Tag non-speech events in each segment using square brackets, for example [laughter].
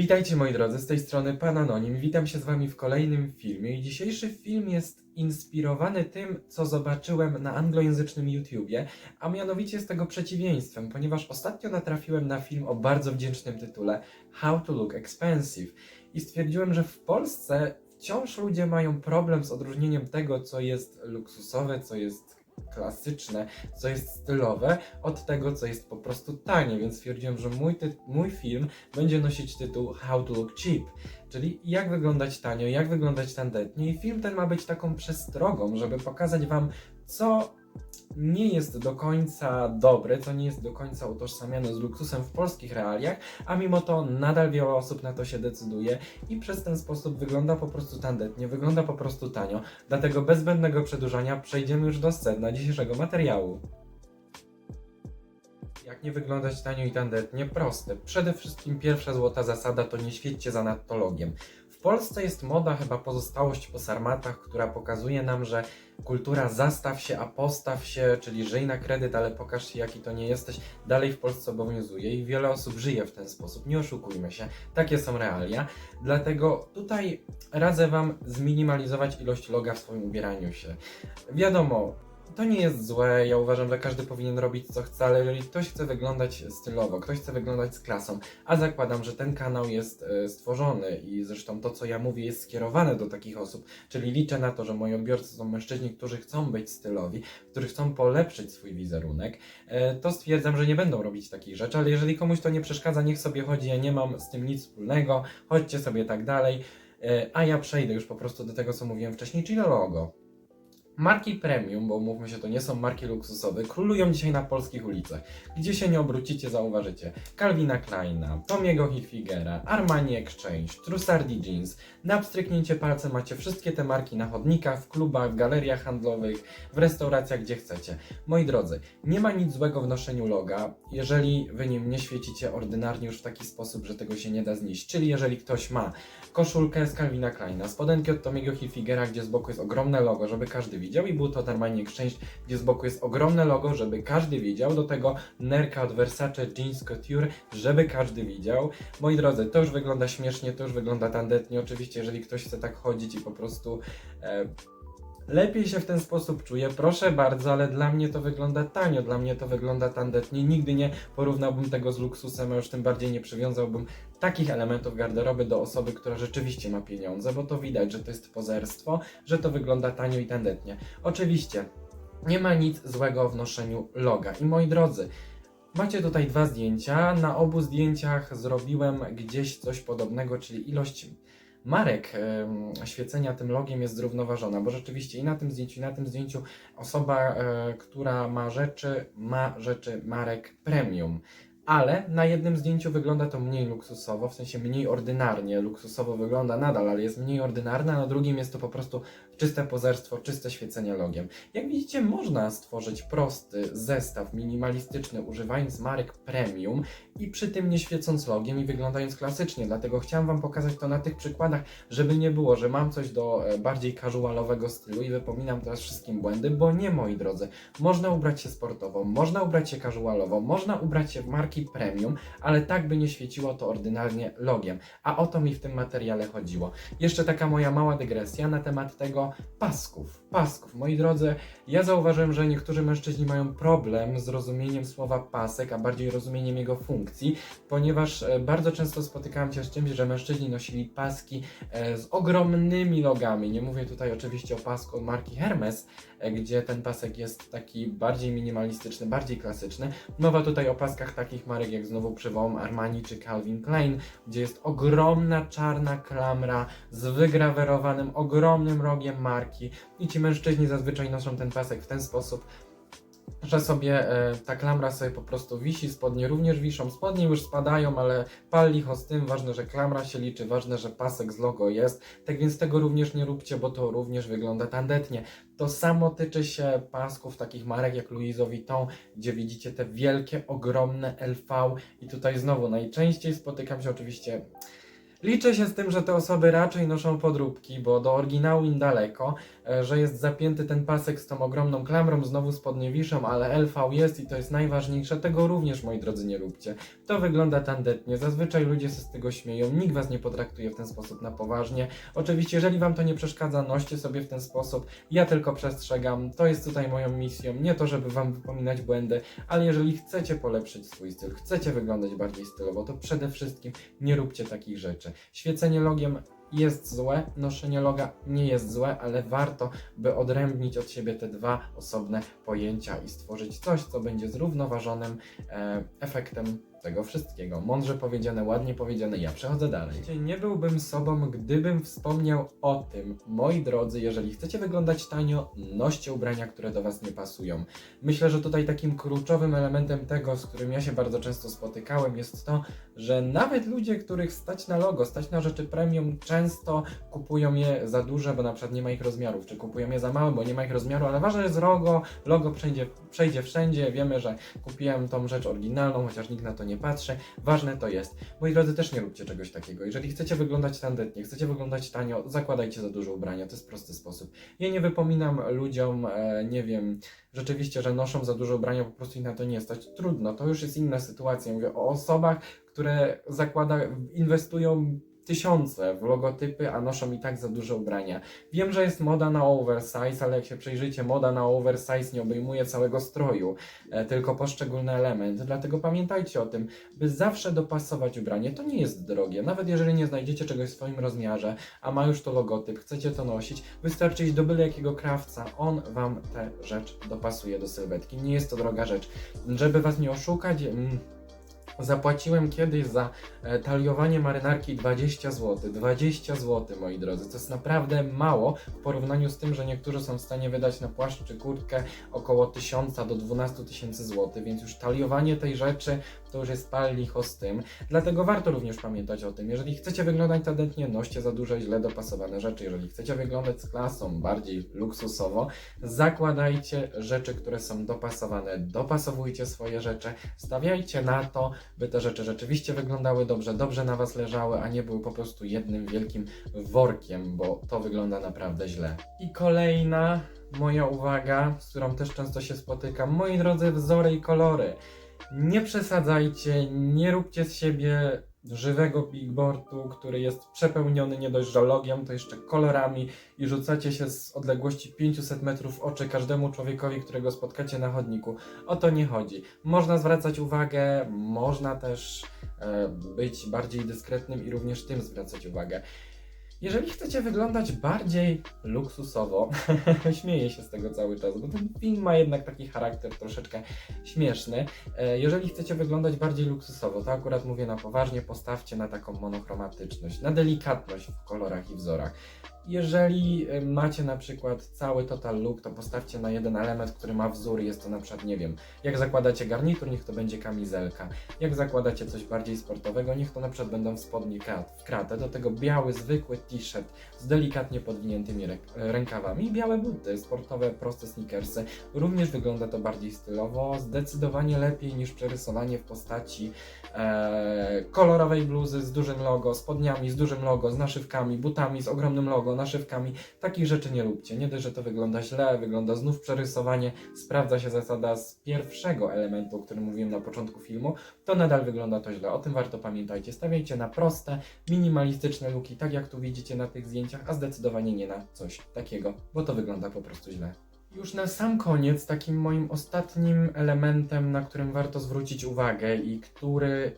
Witajcie moi drodzy, z tej strony Pan Anonim. Witam się z wami w kolejnym filmie i dzisiejszy film jest inspirowany tym, co zobaczyłem na anglojęzycznym YouTubie, a mianowicie jest tego przeciwieństwem, ponieważ ostatnio natrafiłem na film o bardzo wdzięcznym tytule How to Look Expensive i stwierdziłem, że w Polsce wciąż ludzie mają problem z odróżnieniem tego, co jest luksusowe, co jest klasyczne, co jest stylowe, od tego, co jest po prostu tanie, więc stwierdziłem, że mój, mój film będzie nosić tytuł How to Look Cheap, czyli jak wyglądać tanio, jak wyglądać tandetnie. I film ten ma być taką przestrogą, żeby pokazać wam, co nie jest do końca dobre, co nie jest do końca utożsamiane z luksusem w polskich realiach, a mimo to nadal wiele osób na to się decyduje i przez ten sposób wygląda po prostu tandetnie, wygląda po prostu tanio. Dlatego bez zbędnego przedłużania przejdziemy już do sedna dzisiejszego materiału. Jak nie wyglądać tanio i tandetnie? Proste. Przede wszystkim pierwsza złota zasada to nie świećcie za nadtologiem. Polsce jest moda, chyba pozostałość po sarmatach, która pokazuje nam, że kultura zastaw się, a postaw się, czyli żyj na kredyt, ale pokaż się jaki to nie jesteś, dalej w Polsce obowiązuje i wiele osób żyje w ten sposób. Nie oszukujmy się, takie są realia. Dlatego tutaj radzę Wam zminimalizować ilość loga w swoim ubieraniu się. Wiadomo, to nie jest złe, ja uważam, że każdy powinien robić co chce, ale jeżeli ktoś chce wyglądać stylowo, ktoś chce wyglądać z klasą, a zakładam, że ten kanał jest e, stworzony i zresztą to, co ja mówię, jest skierowane do takich osób, czyli liczę na to, że moi odbiorcy są mężczyźni, którzy chcą być stylowi, którzy chcą polepszyć swój wizerunek, e, to stwierdzam, że nie będą robić takich rzeczy, ale jeżeli komuś to nie przeszkadza, niech sobie chodzi, ja nie mam z tym nic wspólnego, chodźcie sobie tak dalej, e, a ja przejdę już po prostu do tego, co mówiłem wcześniej, czyli logo. Marki premium, bo mówmy się, to nie są marki luksusowe, królują dzisiaj na polskich ulicach. Gdzie się nie obrócicie, zauważycie Calvina Kleina, Tomiego Hilfigera, Armani Exchange, Trussardi Jeans. Na pstryknięcie palcem macie wszystkie te marki na chodnikach, w klubach, w galeriach handlowych, w restauracjach, gdzie chcecie. Moi drodzy, nie ma nic złego w noszeniu loga, jeżeli wy nim nie świecicie ordynarnie już w taki sposób, że tego się nie da znieść. Czyli jeżeli ktoś ma koszulkę z Calvina Kleina, spodenki od Tomiego Hilfigera, gdzie z boku jest ogromne logo, żeby każdy widział i buty od Armani Exchange, gdzie z boku jest ogromne logo, żeby każdy widział, do tego nerka od Versace Jeans Couture, żeby każdy widział. Moi drodzy, to już wygląda śmiesznie, to już wygląda tandetnie, oczywiście jeżeli ktoś chce tak chodzić i po prostu e, lepiej się w ten sposób czuje, proszę bardzo, ale dla mnie to wygląda tanio, dla mnie to wygląda tandetnie, nigdy nie porównałbym tego z luksusem, a już tym bardziej nie przywiązałbym takich elementów garderoby do osoby, która rzeczywiście ma pieniądze, bo to widać, że to jest pozerstwo, że to wygląda tanio i tandetnie. Oczywiście, nie ma nic złego w noszeniu loga. I moi drodzy, macie tutaj dwa zdjęcia. Na obu zdjęciach zrobiłem gdzieś coś podobnego, czyli ilość marek świecenia tym logiem jest zrównoważona, bo rzeczywiście i na tym zdjęciu, i na tym zdjęciu osoba, e, która ma rzeczy, ma rzeczy marek premium. Ale na jednym zdjęciu wygląda to mniej luksusowo, w sensie mniej ordynarnie. Luksusowo wygląda nadal, ale jest mniej ordynarne, a na drugim jest to po prostu czyste pozerstwo, czyste świecenie logiem. Jak widzicie, można stworzyć prosty zestaw minimalistyczny, używając marek premium i przy tym nie świecąc logiem i wyglądając klasycznie. Dlatego chciałem Wam pokazać to na tych przykładach, żeby nie było, że mam coś do e, bardziej casualowego stylu i wypominam teraz wszystkim błędy, bo nie, moi drodzy. Można ubrać się sportowo, można ubrać się casualowo, można ubrać się w marki premium, ale tak by nie świeciło to ordynarnie logiem. A o to mi w tym materiale chodziło. Jeszcze taka moja mała dygresja na temat tego pasków. Pasków. Moi drodzy, ja zauważyłem, że niektórzy mężczyźni mają problem z rozumieniem słowa pasek, a bardziej rozumieniem jego funkcji, ponieważ e, bardzo często spotykałem się z czymś, że mężczyźni nosili paski e, z ogromnymi logami. Nie mówię tutaj oczywiście o pasku marki Hermes, gdzie ten pasek jest taki bardziej minimalistyczny, bardziej klasyczny. Mowa tutaj o paskach takich marek jak znowu przywołam Armani czy Calvin Klein, gdzie jest ogromna czarna klamra z wygrawerowanym ogromnym rogiem marki i ci mężczyźni zazwyczaj noszą ten pasek w ten sposób, że sobie e, ta klamra sobie po prostu wisi, spodnie również wiszą, spodnie już spadają, ale pal licho z tym, ważne, że klamra się liczy, ważne, że pasek z logo jest, tak więc tego również nie róbcie, bo to również wygląda tandetnie. To samo tyczy się pasków takich marek jak Louis Vuitton, gdzie widzicie te wielkie, ogromne LV i tutaj znowu najczęściej spotykam się oczywiście Liczę się z tym, że te osoby raczej noszą podróbki, bo do oryginału im daleko, że jest zapięty ten pasek z tą ogromną klamrą, znowu spodnie wiszą, ale LV jest i to jest najważniejsze. Tego również, moi drodzy, nie róbcie. To wygląda tandetnie, zazwyczaj ludzie się z tego śmieją, nikt was nie potraktuje w ten sposób na poważnie. Oczywiście, jeżeli wam to nie przeszkadza, noście sobie w ten sposób. Ja tylko przestrzegam, to jest tutaj moją misją, nie to, żeby wam wypominać błędy, ale jeżeli chcecie polepszyć swój styl, chcecie wyglądać bardziej stylowo, to przede wszystkim nie róbcie takich rzeczy. Świecenie logiem jest złe, noszenie loga nie jest złe, ale warto, by odrębnić od siebie te dwa osobne pojęcia i stworzyć coś, co będzie zrównoważonym e, efektem tego wszystkiego. Mądrze powiedziane, ładnie powiedziane, ja przechodzę dalej. Nie byłbym sobą, gdybym wspomniał o tym, moi drodzy, jeżeli chcecie wyglądać tanio, noście ubrania, które do Was nie pasują. Myślę, że tutaj takim kluczowym elementem tego, z którym ja się bardzo często spotykałem, jest to, że nawet ludzie, których stać na logo, stać na rzeczy premium, często kupują je za duże, bo na przykład nie ma ich rozmiarów, czy kupują je za małe, bo nie ma ich rozmiaru, ale ważne jest logo, logo przejdzie, przejdzie wszędzie, wiemy, że kupiłem tą rzecz oryginalną, chociaż nikt na to nie patrzy, ważne to jest. Moi drodzy, też nie róbcie czegoś takiego. Jeżeli chcecie wyglądać tandetnie, chcecie wyglądać tanio, zakładajcie za dużo ubrania, to jest prosty sposób. Ja nie wypominam ludziom, e, nie wiem, rzeczywiście, że noszą za dużo ubrania, po prostu ich na to nie stać. Trudno, to już jest inna sytuacja. Mówię o osobach, które zakłada, inwestują tysiące w logotypy, a noszą i tak za duże ubrania. Wiem, że jest moda na oversize, ale jak się przyjrzycie, moda na oversize nie obejmuje całego stroju, e, tylko poszczególne elementy. Dlatego pamiętajcie o tym, by zawsze dopasować ubranie. To nie jest drogie. Nawet jeżeli nie znajdziecie czegoś w swoim rozmiarze, a ma już to logotyp, chcecie to nosić, wystarczy iść do byle jakiego krawca. On wam tę rzecz dopasuje do sylwetki. Nie jest to droga rzecz. Żeby was nie oszukać, mm, Zapłaciłem kiedyś za e, taliowanie marynarki 20 zł. 20 zł, moi drodzy. To jest naprawdę mało w porównaniu z tym, że niektórzy są w stanie wydać na płaszcz czy kurtkę około 1000 do 12 tysięcy złotych, więc już taliowanie tej rzeczy to już jest pal licho z tym. Dlatego warto również pamiętać o tym. Jeżeli chcecie wyglądać tandetnie, noście za duże, źle dopasowane rzeczy. Jeżeli chcecie wyglądać z klasą, bardziej luksusowo, zakładajcie rzeczy, które są dopasowane. Dopasowujcie swoje rzeczy, stawiajcie na to, by te rzeczy rzeczywiście wyglądały dobrze, dobrze na Was leżały, a nie były po prostu jednym wielkim workiem, bo to wygląda naprawdę źle. I kolejna moja uwaga, z którą też często się spotykam. Moi drodzy, wzory i kolory. Nie przesadzajcie, nie róbcie z siebie żywego bigboardu, który jest przepełniony nie dość że logiem, to jeszcze kolorami i rzucacie się z odległości 500 metrów w oczy każdemu człowiekowi, którego spotkacie na chodniku. O to nie chodzi. Można zwracać uwagę, można też e, być bardziej dyskretnym i również tym zwracać uwagę. Jeżeli chcecie wyglądać bardziej luksusowo, [laughs] śmieję się z tego cały czas, bo ten film ma jednak taki charakter troszeczkę śmieszny. E, Jeżeli chcecie wyglądać bardziej luksusowo, to akurat mówię na poważnie, postawcie na taką monochromatyczność, na delikatność w kolorach i wzorach. Jeżeli e, macie na przykład cały total look, to postawcie na jeden element, który ma wzór, jest to na przykład, nie wiem, jak zakładacie garnitur, niech to będzie kamizelka. Jak zakładacie coś bardziej sportowego, niech to na przykład będą spodnie w kratę, do tego biały, zwykły t-shirt z delikatnie podwiniętymi ręk- rękawami białe buty, sportowe, proste sneakersy. Również wygląda to bardziej stylowo, zdecydowanie lepiej niż przerysowanie w postaci e, kolorowej bluzy z dużym logo, spodniami z dużym logo, z naszywkami, butami z ogromnym logo, naszywkami. Takich rzeczy nie róbcie. Nie dość, że to wygląda źle, wygląda znów przerysowanie, sprawdza się zasada z pierwszego elementu, o którym mówiłem na początku filmu, to nadal wygląda to źle. O tym warto pamiętajcie. Stawiajcie na proste, minimalistyczne luki, tak jak tu widzicie na tych zdjęciach, a zdecydowanie nie na coś takiego, bo to wygląda po prostu źle. Już na sam koniec, takim moim ostatnim elementem, na którym warto zwrócić uwagę i który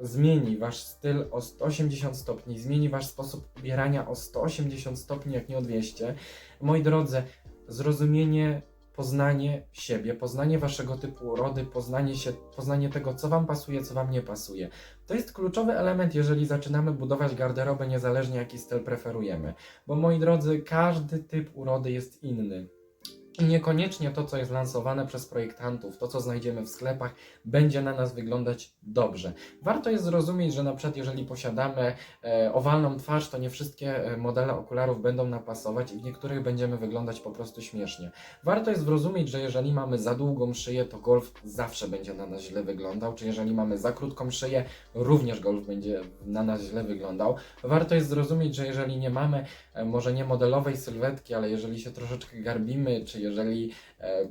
zmieni wasz styl o 180 stopni, zmieni wasz sposób ubierania o 180 stopni, jak nie o 200. Moi drodzy, zrozumienie, poznanie siebie, poznanie waszego typu urody, poznanie się, poznanie tego, co wam pasuje, co wam nie pasuje. To jest kluczowy element, jeżeli zaczynamy budować garderobę, niezależnie jaki styl preferujemy. Bo moi drodzy, każdy typ urody jest inny. Niekoniecznie to, co jest lansowane przez projektantów, to, co znajdziemy w sklepach, będzie na nas wyglądać dobrze. Warto jest zrozumieć, że na przykład jeżeli posiadamy e, owalną twarz, to nie wszystkie e, modele okularów będą napasować i w niektórych będziemy wyglądać po prostu śmiesznie. Warto jest zrozumieć, że jeżeli mamy za długą szyję, to golf zawsze będzie na nas źle wyglądał, czy jeżeli mamy za krótką szyję, również golf będzie na nas źle wyglądał. Warto jest zrozumieć, że jeżeli nie mamy e, może nie modelowej sylwetki, ale jeżeli się troszeczkę garbimy, czy jeżeli e,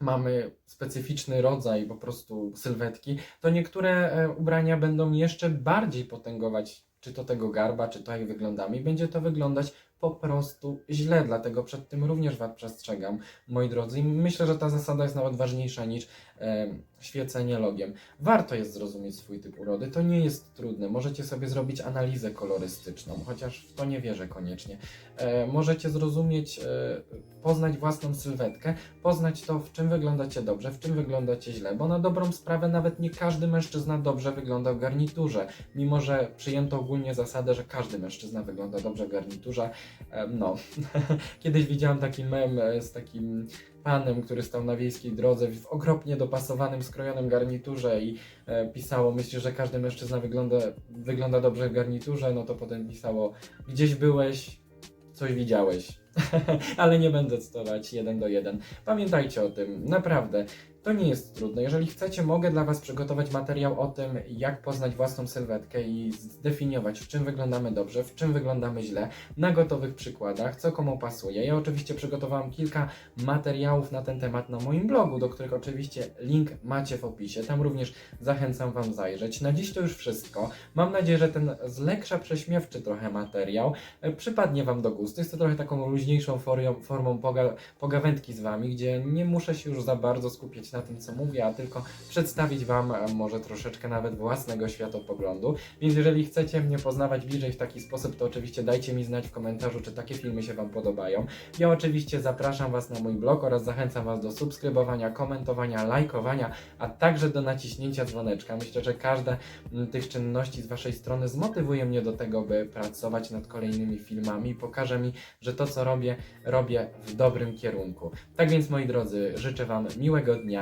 mamy specyficzny rodzaj po prostu sylwetki, to niektóre e, ubrania będą jeszcze bardziej potęgować czy to tego garba, czy to jak wyglądamy będzie to wyglądać po prostu źle, dlatego przed tym również Was przestrzegam, moi drodzy. I myślę, że ta zasada jest nawet ważniejsza niż e, świecenie logiem. Warto jest zrozumieć swój typ urody, to nie jest trudne. Możecie sobie zrobić analizę kolorystyczną, chociaż w to nie wierzę koniecznie. E, możecie zrozumieć, e, poznać własną sylwetkę, poznać to, w czym wyglądacie dobrze, w czym wyglądacie źle, bo na dobrą sprawę nawet nie każdy mężczyzna dobrze wygląda w garniturze, mimo że przyjęto ogólnie zasadę, że każdy mężczyzna wygląda dobrze w garniturze. E, No, [laughs] kiedyś widziałam taki mem e, z takim panem, który stał na wiejskiej drodze w okropnie dopasowanym, skrojonym garniturze i e, pisało, myślisz, że każdy mężczyzna wygląda, wygląda dobrze w garniturze, no to potem pisało, gdzieś byłeś, coś widziałeś. [laughs] Ale nie będę cytować jeden do jeden. Pamiętajcie o tym, naprawdę. To nie jest trudne. Jeżeli chcecie, mogę dla Was przygotować materiał o tym, jak poznać własną sylwetkę i zdefiniować, w czym wyglądamy dobrze, w czym wyglądamy źle, na gotowych przykładach, co komu pasuje. Ja oczywiście przygotowałam kilka materiałów na ten temat na moim blogu, do których oczywiście link macie w opisie. Tam również zachęcam Wam zajrzeć. Na dziś to już wszystko. Mam nadzieję, że ten z lekka prześmiewczy trochę materiał e, przypadnie Wam do gustu. Jest to trochę taką luźniejszą formą poga pogawędki z Wami, gdzie nie muszę się już za bardzo skupiać na tym, co mówię, a tylko przedstawić Wam e, może troszeczkę nawet własnego światopoglądu. Więc jeżeli chcecie mnie poznawać bliżej w taki sposób, to oczywiście dajcie mi znać w komentarzu, czy takie filmy się Wam podobają. Ja oczywiście zapraszam Was na mój blog oraz zachęcam Was do subskrybowania, komentowania, lajkowania, a także do naciśnięcia dzwoneczka. Myślę, że każda m, tych czynności z Waszej strony zmotywuje mnie do tego, by pracować nad kolejnymi filmami i pokaże mi, że to, co robię, robię w dobrym kierunku. Tak więc, moi drodzy, życzę Wam miłego dnia